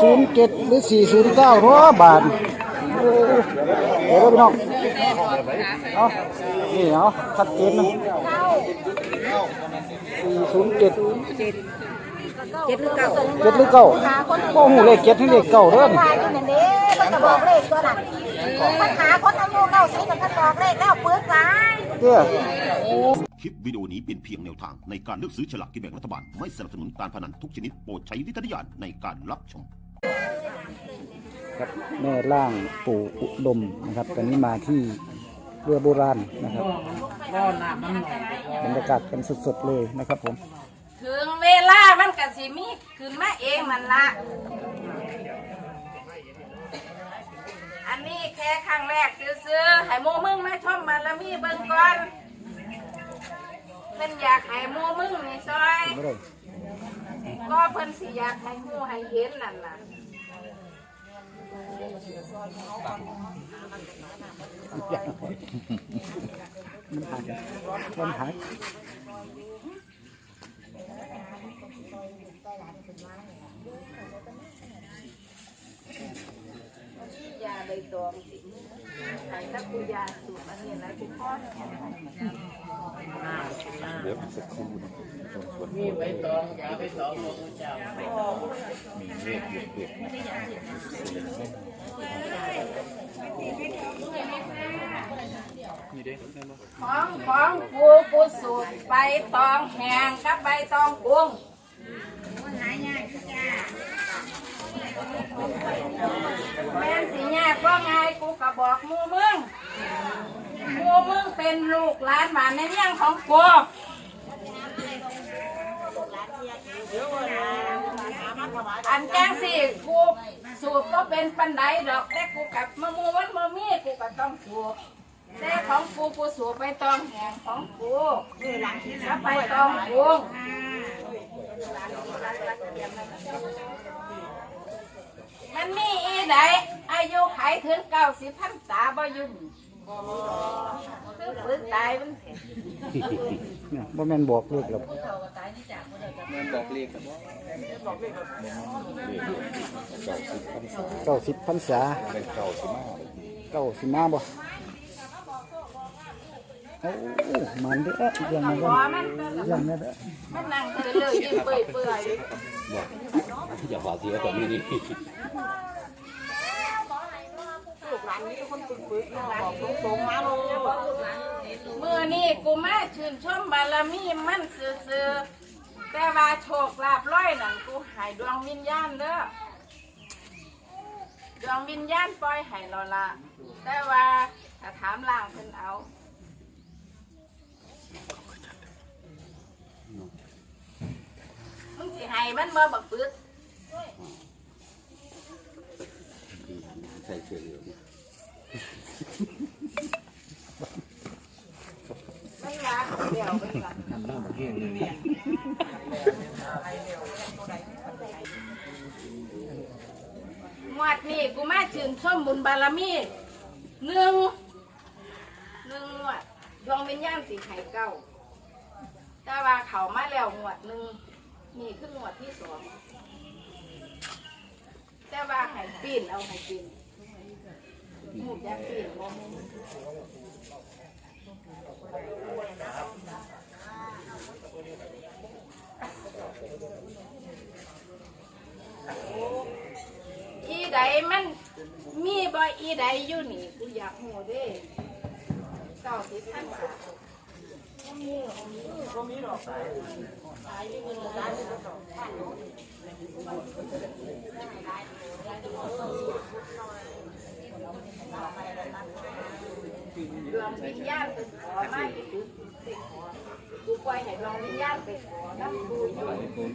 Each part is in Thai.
ศูนย์เจ็ดหรือสี่ศูนย์เก้าเนาะบาทโอ้เดี๋ยวพี่น้องเอานี่เอาชัดเจนนะสี่ศูนย์เจ็ดเจ็ดหรือเก้าเจ็ดหรือเก้าโอ้โหเลขเจ็ดให้เลขเก้าเด้อนี่ขายอยู่นั่นเด้มันจะบอกเลขตัวนั้นปัญหาคนอายุเก้าสิบมันก็บอกเลขแล้วเปลือกหลายเด้อคลิปวิดีโอนี้เป็นเพียงแนวทางในการเลือกซื้อฉลากกินแบ่งรัฐบาล ไม่สนับสนุนการพนันทุกชนิดโปรดใช้วิจารณญาณในการรับชม ครับแม่ล่างปู่อุดมนะครับ ตอนนี้มาที่เรือโบราณนะครับบรรยากาศกันสดๆเลยนะครับผม ถึงเวลามันก็สิมีขึ้นมาเองมันละอันนี้แค่ครั้งแรกซื้อๆให้หมูมึงมาชมบารมีเบิ่งก่อนเพิ่นอยากให้หมูมึงนี่ซอยไม่ได้ก็เพิ่นสิอยากให้หมูให้เห็นนั่นน่ะ มันหายมันหายยาใบตองสิใส่ตะกูยาสูตรอันนี้นะกูพ่อของเจ้ามีเลข ของของกูกูสูตรใบตองแหงกับใบตองกุ้งแม่นสิยากว่าไงกูก็บอกมูมึงมูมึงเป็นลูกหลานหมาในเลี้ยงของกูอันแจ้งสิกู สูตรก็เป็นปันไดดอกแต่กูกับมะมูมันมะมีกูก็ต้องสูบแต่ของกูกูสูบไปตองแหงของกูแล้วไปตองกูมันมีอีไดอายุไขถึงเก้าสิบพันษาบ่ยุ่ง คือปืนตายมันเถอะเนี่ยบ่แม่นบอกเลขหรอกเก้าสิบพรรษาเก้าสิบมาบ่โอ้มันเด้อยังไงขก็อมันก็ยังไงเด้อมันนั่งเฉยเลยยืนเปื่อยเปื่อยอย่าฝาเสียแบ บนี้นี่มือนี่กูมาชื่นชมบารมีมันซื่อๆแต่ว่าโชคลาภร้อยนั่นกูใหายดวงวิญญาณเด้อดวงวิญญาณปล่อยให้เราละแต่ว่าถ้าถามล่างเพิ่นเอา มึงสิให้มันบ่บักปึก ใส่เสื้อเหลือง ทำหน้ามันแห้งเลยงวดนี้กูมาชื่นชมบุญบารมีหนึ่งหนึ่งงวดดวงวิญญาณสิให้เก้าแต่ว่าเขามาแล้วงวดหนึ่งนี่คืองวดที่สองแต่ว่าให้ปีนเอาให้ปีนีอีใดมันมีบ่อีใดอยู่นี่กูอยากหูเด้เก้าสิบพันบาท ดวงวิญญาณไปขอมาที่ตึกไปขอกูปล่อยให้ดวงวิญญาณไปขอน้ำกูอยู่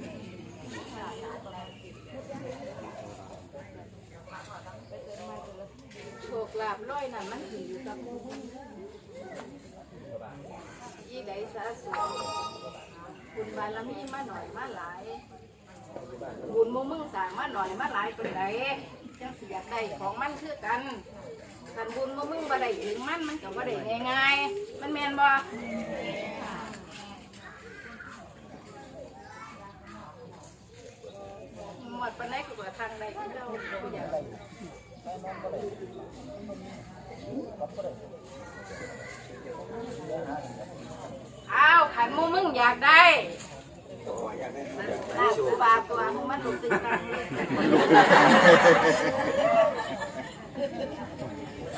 โชคลาภร้อยนั่นมันถึงอยู่กับหมูยี่ใดสาสุบุญบารมีมาหน่อยมาหลายบุญหมูมึงสั่งมาหน่อยมาหลายเป็นไดจังสิอยากได้ของมันคือกัน กันบุญบ่มึงบ่ได้ถึงมันมันก็บ่ได้ง่ายๆมันแม่นบ่หมดปานใดก็บ่ทางใดคือเจ้าบ่อยากได้อ้าวขันหมูมึงอยากได้ลาบปลาตัวมึงมันลุกตึงตังเลย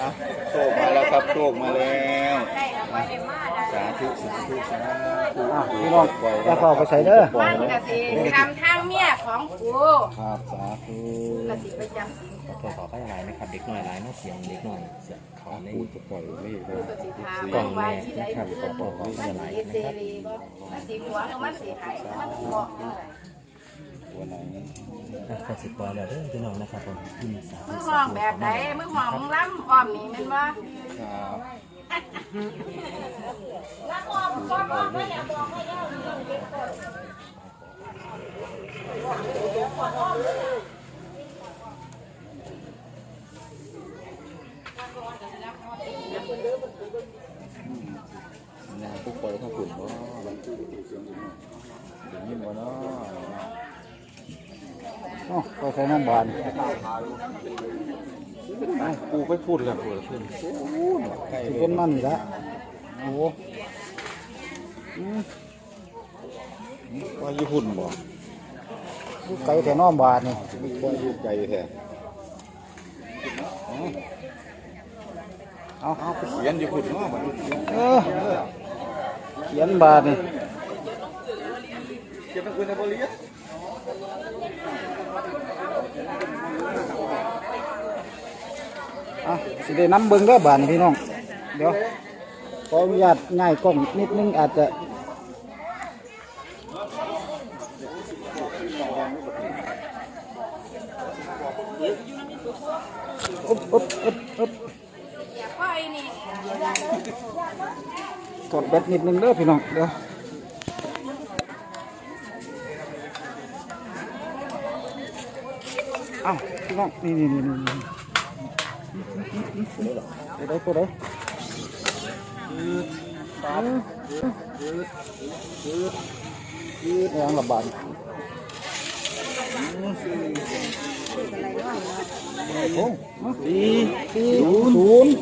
อะโชคมาแล้วครับโชคมาแล้วได้เอาไปได้มาได้สาธุสาธุสาธุอะพี่น้องอย่าเข้าไปใส่เด้อมันกะสิทำทางเมียของกูครับสาธุกะสิไปจำสินขอขอไปอะไรนะครับ เด็กหน่อยหลายเนาะเสียงเด็กหน่อยเสียงเขาในพูดจะปล่อยเลขกูกะสิถามมึงว่าที่ใดเพื่อนมันสิเอเซรีบ่มันสิหัวหรือมันสิหายมันสิบอกจังได ตัวไหนขอสิบปอยแล้วเด้อพี่น้องนะครับผมที่มีสามึงห้องแบบใดมึงห้องมึงล้ำอ้อมนี่แม่นบ่ครับแล้วมองมองมองไม่ยากบอกให้แล้วนะผู้ปล่อยข้างขุนบ่อย่างนี้บ่เนาะ อ๋อไปใส่น้ำบานกูไปพูดกันพูดขึ้นใกล้สิเป็นมันนี่ละโอ้โหอืมว่าญี่ปุ่นบ่ลูกไก่แต่น้อมบานนี่ว่าอยู่ไกลแท้เอาเอาไปเขียนญี่ปุ่นเนาะบัดนี้เออเขียนบานนี่เขียนเป็นคนในบริษัท อะสิได้น้ำเบิ่งเด้อบานพี่น้อง เดี๋ยวขออนุญาตง่ายกล้องนิดนึงอาจจะอุบอุบอุบอุบกดแบตนิดนึงเด้อพี่น้องเดี๋ยว อ้าวพี่น้องนี่นี่นี่นี่นี่ตัวใดตัวใดยืดยืดยืดยืดยังระบาดโอ้สี่สี่ศูนย์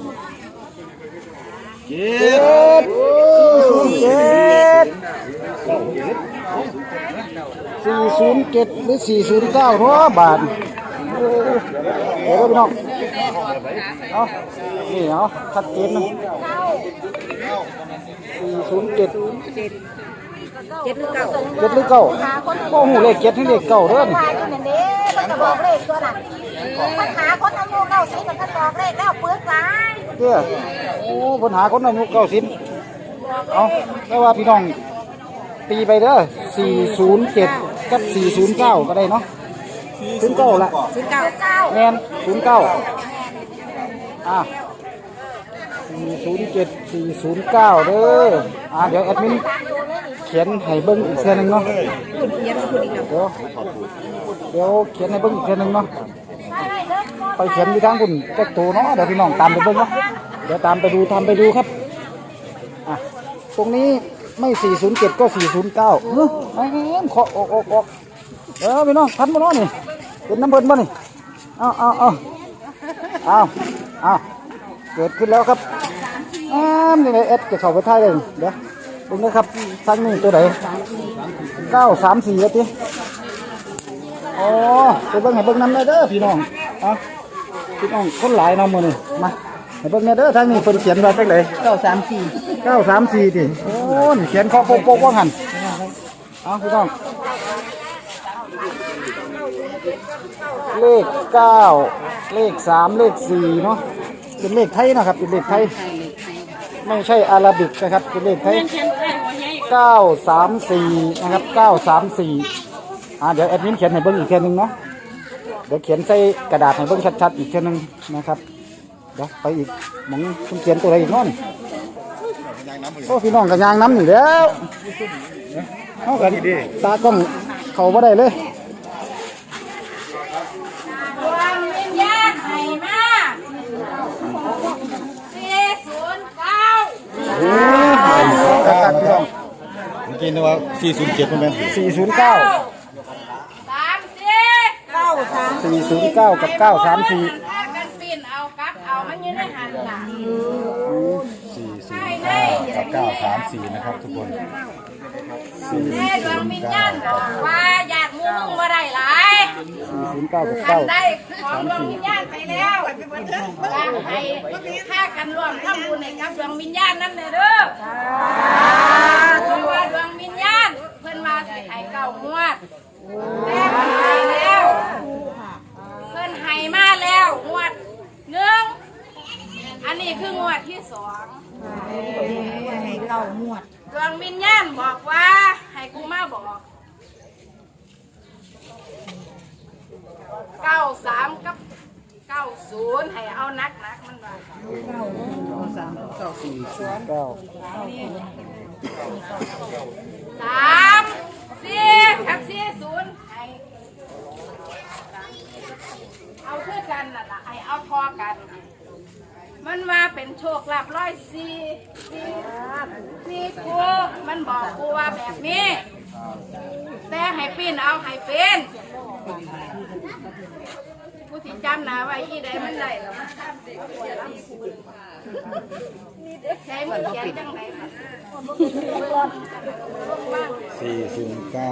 เจ็เจ็ดดศูนย์เจ็ดสี่ศูนย์เจ็ดหรือสี่ศูนย์เก้าเนาะบาทโอ้เดี๋ยวพี่น้องเอานี่เอาชัดเจนนะสี่ศูนย์เจ็ดเจ็ดหรือเก้าเจ็ดหรือเก้าโอ้โหเลขเจ็ดให้เลขเก้าเด้อนี่ยเด้มันจะบอกเลขตัวนั้นปัญหาคนอายุเก้าสิบมันก็บอกเลขแล้วเปลือกหลายเด้อโอ้ปัญหาคนอายุเก้าสิบเอาแต่ว่าพี่น้องตีไปเด้อสี่ศูนย์เจ็ดกับสี่ศูนย์เก้าก็ได้เนาะ ศูนย์เก้าละสิบเก้าเก้าแมนศูนย์เก้าอะสี่ศูนย์เจ็ดสี่ศูนย์เก้าเด้ออะเดี๋ยวแอดมินเขียนให้เบิ้งอีกเส้นหนึ่งเนาะเดี๋ยวเดี๋ยวเขียนให้เบิ้งอีกเส้นหนึ่งเนาะไปเขียนที่ทางคุณแจ็คตัวเนาะเดี๋ยวพี่น้องตามไปเบิ้งเนาะเดี๋ยวตามไปดูตามไปดูครับอะตรงนี้ไม่ 407 ก็ 409เฮ้ยไอ้เอ็มขอออกออกออกเออพี่น้องทันบ่เนาะนี่ เป็นน้ำเบิ้ลบ่นี่เอาเอาเอาเอาเอาเกิดขึ้นแล้วครับอ้ามนี่ไงเอสจะเข้าไปท้ายเลยเดี๋ยวตรงนี้ครับทางนี้ตัวไหนเก้าสามสี่แล้วทีอ๋อไปเบิ้งให้เบิ้งน้ำได้เด้อพี่น้องเอาพี่น้องคนหลายเน้องมือนี่มาให้เบิ้งได้เด้อทางนี้เพิ่นเขียนไว้จังไหนเก้าสามสี่เก้าสามสี่ทีโอ้นี่เขียนเคาะโป๊กโป๊กว่าหันเอาพี่น้อง เลขเก้าเลขสามเลขสี่เนาะเป็นเลขไทยนะครับเป็นเลขไทย ไม่ใช่อาราบิกนะครับเป็นเลขไทยเก้าสามสี่นะครับเก้าสามสี่อ่าเดี๋ยวแอดมินเขียนให้เบิ้งอีกเทียหนึงเนาะเดี๋ยวเขียนใส่กระดาษให้เบิ้งชัดๆอีกเทียหนึงนะครับเดี๋ยวไปอีกหมองคุณเขียนตัวอะไรอีกนาะนี่โอ้พี่น้องกับยางน้ำนี่แล้วเอากันตากล้องเขาบ่ได้เลย ครับพี่น้องเมื่อกี้นึกว่า407มันเป็น409 สามสี่เก้าสาม409 กับ 934สี่ศูนย์นเอากลับเอามันอยืนในหันหลัง409กับ934นะครับทุกคน แม่ดวงวิญญากว่ายา มึงมาได้หลายสี่ศูนย์เก้ากับทัเก้าได้ของดวงวิญญาณไปแล้วบางไห้ถ้ากันร่วมทำบุญในกับดวงวิญญาณนั่นเลยเด้อเพราะว่าดวงวิญญาณเพิ่นมาสิให้เก่างวดแต่เพิ่นให้แล้ว เพิ่นให้มาแล้วงวดหนึ่งอันนี้คืองวดที่สอง ให้เก้าหมวด ดวงวิญญาณบอกว่า ให้กูมาบอกเก้า สามกับเก้าศูนย์ให้เอานักนักมันว่าสี่ศูนย์เก้าสามสี่กับสี่ศูนย์ให้เอาคือกันน่ะล่ะให้เอาพอกัน มันมาเป็นโชคลาภร้อยสี่สี่สี่กูมันบอกกูว่าแบบนี้ แต่ให้ปีนเอาให้เป็น กูสิจำนาไว้อีใดมันได้หรอใช้มือเขียนจังไหนสี่ศูนย์เก้า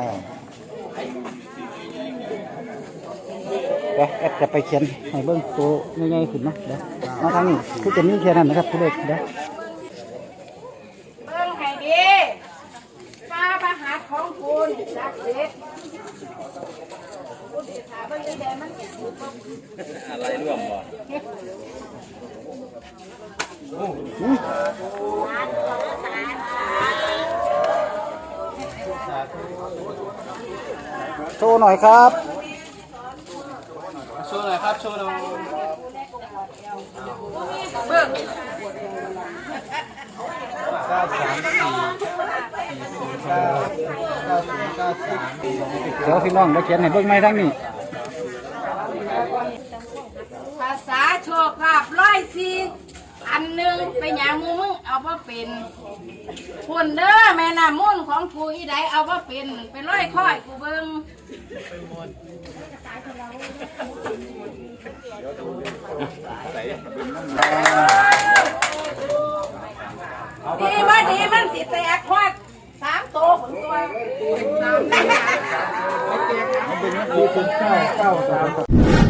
เดี๋ยวแอดจะไปเขียนให้เบิ้งตัวง่ายๆขึ้นเนาะเดี๋ยวมาทางนี้คือจะมีแค่นั้นนะครับตัวเลขเดี๋ยวเบิ่งให้ดีฟ้าประหัตของคุณศักเดิ์สิทธิ์คุณสิถามเบิ่งอีใดมันสิถูกบ่ อะไรร่วมบ่โชว์หน่อยครับ โชว์หน่อยครับ โชว์หน่อยเบิ่งเก้าสามสี่สี่ศูนย์เก้าเก้าศูนย์เก้าสามเดี๋ยวพี่น้องเดี๋ยวเขียนให้เบิ้งไหมทั้งนี้ ภาษาโชคลาภ ที่อันหนึ่งไปหยังมูมึงเอาบ่เป็นคุณเด้อแม่น้ำมุ่นของกูอีใดเอาบ่เป็นเป็นร้อยค่อยกูเบิ่งดีบ่ดีมันสิแตกควักสามโตวผลตัวสี่ศูนเก้าเก้าสาม